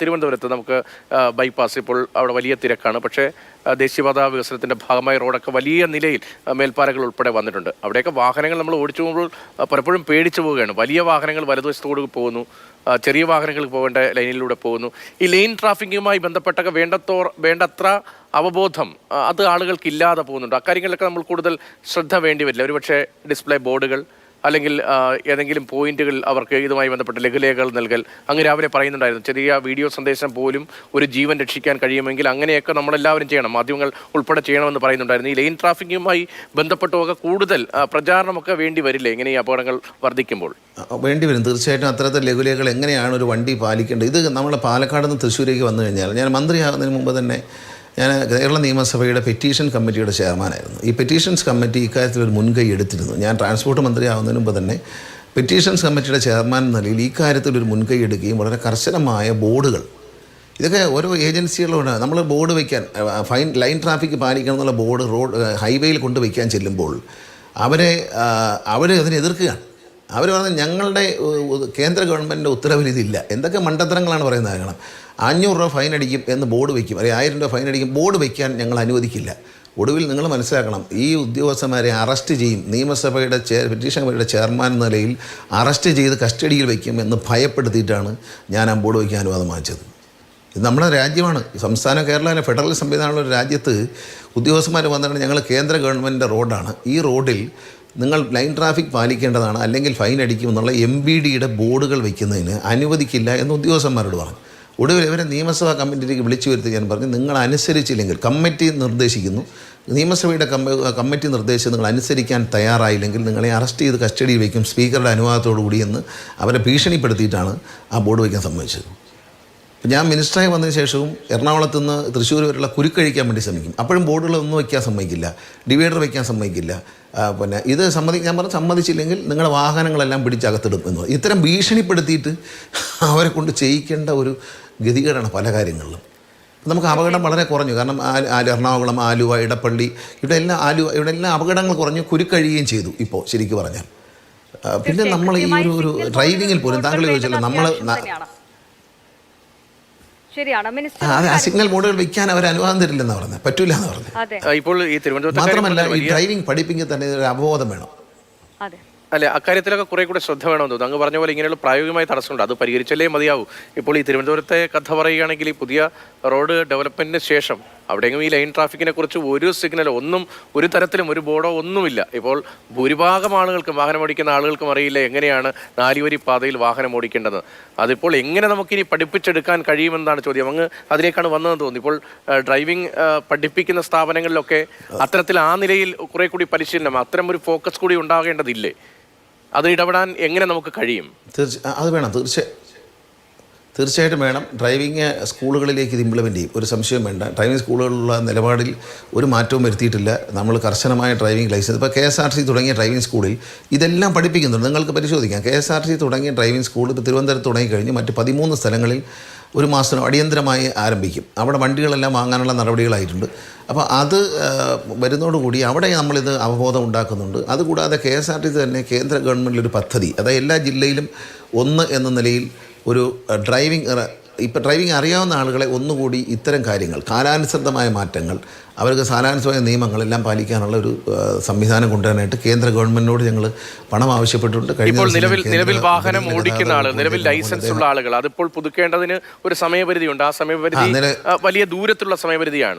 തിരുവനന്തപുരത്ത് നമുക്ക് ബൈപ്പാസ് ഇപ്പോൾ അവിടെ വലിയ തിരക്കാണ്. പക്ഷേ ദേശീയപാതാ വികസനത്തിന്റെ ഭാഗമായി റോഡൊക്കെ വലിയ നിലയിൽ മേൽപ്പാലകൾ ഉൾപ്പെടെ വന്നിട്ടുണ്ട്. അവിടെയൊക്കെ വാഹനങ്ങൾ നമ്മൾ ഓടിച്ചു പോകുമ്പോൾ പലപ്പോഴും പേടിച്ചു പോവുകയാണ്. വലിയ വാഹനങ്ങൾ വലതുവശത്തോട് പോകുന്നു ചെറിയ വാഹനങ്ങൾ പോകേണ്ട ലൈനിലൂടെ പോകുന്നു. ഈ ലൈൻ ട്രാഫിക്കുമായി ബന്ധപ്പെട്ടൊക്കെ വേണ്ടത്തോ വേണ്ടത്ര അവബോധം അത് ആളുകൾക്ക് ഇല്ലാതെ പോകുന്നുണ്ട്. അക്കാര്യങ്ങളിലൊക്കെ നമ്മൾ കൂടുതൽ ശ്രദ്ധ വേണ്ടി വരില്ല. ഒരുപക്ഷെ ഡിസ്പ്ലേ ബോർഡുകൾ അല്ലെങ്കിൽ ഏതെങ്കിലും പോയിന്റുകൾ അവർക്ക് ഇതുമായി ബന്ധപ്പെട്ട ലഘുലേഖകൾ നൽകൽ. അങ്ങ് രാവിലെ പറയുന്നുണ്ടായിരുന്നു ചെറിയ വീഡിയോ സന്ദേശം പോലും ഒരു ജീവൻ രക്ഷിക്കാൻ കഴിയുമെങ്കിൽ അങ്ങനെയൊക്കെ നമ്മളെല്ലാവരും ചെയ്യണം. മാധ്യമങ്ങൾ ഉൾപ്പെടെ ചെയ്യണമെന്ന് പറയുന്നുണ്ടായിരുന്നു. ഈ ലൈൻ ട്രാഫിക്കുമായി ബന്ധപ്പെട്ടുമൊക്കെ കൂടുതൽ പ്രചാരണമൊക്കെ വേണ്ടി വരില്ലേ? ഇങ്ങനെ ഈ അപകടങ്ങൾ വർദ്ധിക്കുമ്പോൾ? വേണ്ടി വരും. തീർച്ചയായിട്ടും അത്തരത്തിൽ ലഘുലേഖകൾ എങ്ങനെയാണ് ഒരു വണ്ടി പാലിക്കേണ്ടത്? ഇത് നമ്മൾ പാലക്കാട് നിന്ന് തൃശ്ശൂരേക്ക് വന്നു കഴിഞ്ഞാൽ ഞാൻ മന്ത്രിയാകുന്നതിന് മുമ്പ് തന്നെ ഞാൻ കേരള നിയമസഭയുടെ പെറ്റീഷൻ കമ്മിറ്റിയുടെ ചെയർമാനായിരുന്നു. ഈ പെറ്റീഷൻസ് കമ്മിറ്റി ഇക്കാര്യത്തിൽ ഒരു മുൻകൈ എടുത്തിരുന്നു. ഞാൻ ട്രാൻസ്പോർട്ട് മന്ത്രി ആവുന്നതിന് മുമ്പ് തന്നെ പെറ്റീഷൻസ് കമ്മിറ്റിയുടെ ചെയർമാൻ എന്ന നിലയിൽ ഈ കാര്യത്തിൽ ഒരു മുൻകൈ എടുക്കുകയും വളരെ കർശനമായ ബോർഡുകൾ. ഇതൊക്കെ ഓരോ ഏജൻസികളോട് നമ്മൾ ബോർഡ് വയ്ക്കാൻ ഫൈൻ ലൈൻ ട്രാഫിക് പാലിക്കണം എന്നുള്ള ബോർഡ് റോഡ് ഹൈവേയിൽ കൊണ്ട് വയ്ക്കാൻ ചെല്ലുമ്പോൾ അവരെ അവർ അതിനെ എതിർക്കുകയാണ്. അവർ പറഞ്ഞത് ഞങ്ങളുടെ കേന്ദ്ര ഗവൺമെന്റിന്റെ ഉത്തരവിൽ ഇതില്ല. എന്തൊക്കെ മണ്ടത്തരങ്ങളാണ് പറയുന്നത് കാരണം അഞ്ഞൂറ് രൂപ ഫൈൻ അടിക്കും എന്ന് ബോർഡ് വയ്ക്കും. അല്ലെങ്കിൽ ആയിരം രൂപ ഫൈൻ അടിക്കും ബോർഡ് വയ്ക്കാൻ ഞങ്ങൾ അനുവദിക്കില്ല. ഒടുവിൽ നിങ്ങൾ മനസ്സിലാക്കണം ഈ ഉദ്യോഗസ്ഥന്മാരെ അറസ്റ്റ് ചെയ്യും. നിയമസഭയുടെ ചെയർ പെറ്റീഷൻ കമ്മിറ്റിയുടെ ചെയർമാൻ എന്ന നിലയിൽ അറസ്റ്റ് ചെയ്ത് കസ്റ്റഡിയിൽ വയ്ക്കും എന്ന് ഭയപ്പെടുത്തിയിട്ടാണ് ഞാൻ ആ ബോർഡ് വയ്ക്കാൻ അനുവാദം വാങ്ങിച്ചത്. ഇത് നമ്മുടെ രാജ്യമാണ്. സംസ്ഥാന കേരളയിലെ ഫെഡറൽ സംവിധാനമുള്ള ഒരു രാജ്യത്ത് ഉദ്യോഗസ്ഥന്മാർ വന്നിട്ട് ഞങ്ങൾ കേന്ദ്ര ഗവൺമെന്റിന്റെ റോഡാണ്. ഈ റോഡിൽ നിങ്ങൾ ലൈൻ ട്രാഫിക് പാലിക്കേണ്ടതാണ് അല്ലെങ്കിൽ ഫൈൻ അടിക്കും എന്നുള്ള എം ബി ഡിയുടെ ബോർഡുകൾ വയ്ക്കുന്നതിന് അനുവദിക്കില്ല എന്ന് ഉദ്യോഗസ്ഥന്മാരോട് പറഞ്ഞു. ഒടുവിൽ ഇവരെ നിയമസഭാ കമ്മിറ്റിയിലേക്ക് വിളിച്ചു വരുത്തി ഞാൻ പറഞ്ഞു നിങ്ങൾ അനുസരിച്ചില്ലെങ്കിൽ കമ്മിറ്റി നിർദ്ദേശിക്കുന്നു. നിയമസഭയുടെ കമ്മ- കമ്മിറ്റി നിർദ്ദേശം നിങ്ങൾ അനുസരിക്കാൻ തയ്യാറായില്ലെങ്കിൽ നിങ്ങളെ അറസ്റ്റ് ചെയ്ത് കസ്റ്റഡിയിൽ വയ്ക്കും സ്പീക്കറുടെ അനുവാദത്തോടു കൂടി അവരെ ഭീഷണിപ്പെടുത്തിയിട്ടാണ് ആ ബോർഡ് വയ്ക്കാൻ ഇപ്പം ഞാൻ മിനിസ്റ്ററായി വന്നതിന് ശേഷവും എറണാകുളത്ത് നിന്ന് തൃശ്ശൂർ വരെയുള്ള കുരുക്കഴിക്കാൻ വേണ്ടി ശ്രമിക്കും. അപ്പോഴും ബോർഡുകളൊന്നും വയ്ക്കാൻ സമ്മതിക്കില്ല. ഡിവൈഡർ വയ്ക്കാൻ സമ്മതിക്കില്ല. പിന്നെ ഇത് സമ്മതി ഞാൻ പറഞ്ഞു സമ്മതിച്ചില്ലെങ്കിൽ നിങ്ങളുടെ വാഹനങ്ങളെല്ലാം പിടിച്ചകത്തിടും എന്ന്. ഇത്തരം ഭീഷണിപ്പെടുത്തിയിട്ട് അവരെ കൊണ്ട് ചെയ്യിക്കേണ്ട ഒരു ഗതികേടാണ് പല കാര്യങ്ങളിലും. നമുക്ക് അപകടം വളരെ കുറഞ്ഞു. കാരണം എറണാകുളം ആലുവ ഇടപ്പള്ളി ഇവിടെ എല്ലാം ആലുവ ഇവിടെ എല്ലാം അപകടങ്ങൾ കുറഞ്ഞു കുരുക്കഴിയുകയും ചെയ്തു ഇപ്പോൾ ശരിക്കും പറഞ്ഞാൽ. പിന്നെ നമ്മൾ ഈ ഒരു ഒരു ഡ്രൈവിങ്ങിൽ പോലും താങ്കൾ ചോദിച്ചല്ലോ നമ്മൾ. ശരിയാണ്. മിനിസ്റ്റർ ആ, സിഗ്നൽ ബോർഡുകൾ വെക്കാൻ അവർ അനുവാദം തരില്ലെന്ന് പറഞ്ഞു. പറ്റൂല എന്ന് പറഞ്ഞു. ഇപ്പോൾ ഈ തിരുവനന്തപുരത്തെ മാത്രമല്ല ഈ ഡ്രൈവിംഗ് പഠിപ്പിക്കുക തന്നെ ഒരു അവബോധം വേണം. അതെ. അല്ലെ അക്കാര്യത്തിലൊക്കെ കുറെ കൂടെ ശ്രദ്ധ വേണമെന്ന് തോന്നുന്നു. അങ്ങ് പറഞ്ഞ പോലെ ഇങ്ങനെയുള്ള പ്രായോഗികമായ തടസ്സമുണ്ട്. അത് പരിഹരിച്ചല്ലേ മതിയാവൂ. ഇപ്പോൾ ഈ തിരുവനന്തപുരത്തെ കഥ പറയുകയാണെങ്കിൽ ഈ പുതിയ റോഡ് ഡെവലപ്മെന്റിന് ശേഷം അവിടെയെങ്കിലും ഈ ലൈൻ ട്രാഫിക്കിനെ കുറിച്ച് ഒരു സിഗ്നൽ ഒന്നും ഒരു തരത്തിലും ഒരു ബോർഡോ ഒന്നുമില്ല. ഇപ്പോൾ ഭൂരിഭാഗം ആളുകൾക്കും വാഹനം ഓടിക്കുന്ന ആളുകൾക്കും അറിയില്ല എങ്ങനെയാണ് നാലുവരി പാതയിൽ വാഹനം ഓടിക്കേണ്ടത്. അതിപ്പോൾ എങ്ങനെ നമുക്കിനി പഠിപ്പിച്ചെടുക്കാൻ കഴിയുമെന്നാണ് ചോദ്യം. അങ്ങ് അതിലേക്കാണ് വന്നതെന്ന് തോന്നുന്നു. ഇപ്പോൾ ഡ്രൈവിംഗ് പഠിപ്പിക്കുന്ന സ്ഥാപനങ്ങളിലൊക്കെ അത്തരത്തിൽ ആ നിലയിൽ കുറെ കൂടി പരിശീലനം അത്തരം ഒരു ഫോക്കസ് കൂടി ഉണ്ടാകേണ്ടതില്ലേ? അത് ഇടപെടാൻ എങ്ങനെ നമുക്ക് കഴിയും? തീർച്ച അത് വേണം. തീർച്ച തീർച്ചയായിട്ടും വേണം. ഡ്രൈവിംഗ് സ്കൂളുകളിലേക്ക് ഇത് ഇംപ്ലിമെന്റ് ചെയ്യും. ഒരു സംശയം വേണ്ട. ഡ്രൈവിംഗ് സ്കൂളുകളിലുള്ള നിലപാടിൽ ഒരു മാറ്റവും വരുത്തിയിട്ടില്ല. നമ്മൾ കർശനമായ ഡ്രൈവിംഗ് ലൈസൻസ് ഇപ്പോൾ കെ എസ് ആർ സി തുടങ്ങിയ ഡ്രൈവിംഗ് സ്കൂളിൽ ഇതെല്ലാം പഠിപ്പിക്കുന്നുണ്ട്. നിങ്ങൾക്ക് പരിശോധിക്കാം. കെ എസ് ആർ സി തുടങ്ങിയ ഡ്രൈവിംഗ് സ്കൂൾ ഇപ്പോൾ തിരുവനന്തപുരത്ത് തുടങ്ങിക്കഴിഞ്ഞ് മറ്റ് പതിമൂന്ന് സ്ഥലങ്ങളിൽ ഒരു മാസം അടിയന്തരമായി ആരംഭിക്കും. അവിടെ വണ്ടികളെല്ലാം വാങ്ങാനുള്ള നടപടികളായിട്ടുണ്ട്. അപ്പോൾ അത് വരുന്നതോടുകൂടി അവിടെ നമ്മളിത് അവബോധം ഉണ്ടാക്കുന്നുണ്ട്. അതുകൂടാതെ കെ എസ് ആർ ടി തന്നെ കേന്ദ്ര ഗവൺമെന്റിലൊരു പദ്ധതി. അതായത് എല്ലാ ജില്ലയിലും ഒന്ന് എന്ന നിലയിൽ ഒരു ഡ്രൈവിങ് ഡ്രൈവിംഗ് ഇപ്പോൾ ഡ്രൈവിംഗ് അറിയാവുന്ന ആളുകളെ ഒന്നുകൂടി ഇത്തരം കാര്യങ്ങൾ കാലാനുസൃതമായ മാറ്റങ്ങൾ അവർക്ക് കാലാനുസൃതമായ നിയമങ്ങളെല്ലാം പാലിക്കാനുള്ള ഒരു സംവിധാനം കൊണ്ടുവരാനായിട്ട് കേന്ദ്ര ഗവൺമെന്റിനോട് ഞങ്ങൾ പണം ആവശ്യപ്പെട്ടിട്ടുണ്ട്. ഇപ്പോൾ നിലവിൽ നിലവിൽ വാഹനം ഓടിക്കുന്ന ആൾ നിലവിൽ ലൈസൻസ് ഉള്ള ആളുകൾ അതിപ്പോൾ പുതുക്കേണ്ടതിന് ഒരു സമയപരിധിയുണ്ട്. ആ സമയപരിധി വലിയ ദൂരത്തുള്ള സമയപരിധിയാണ്.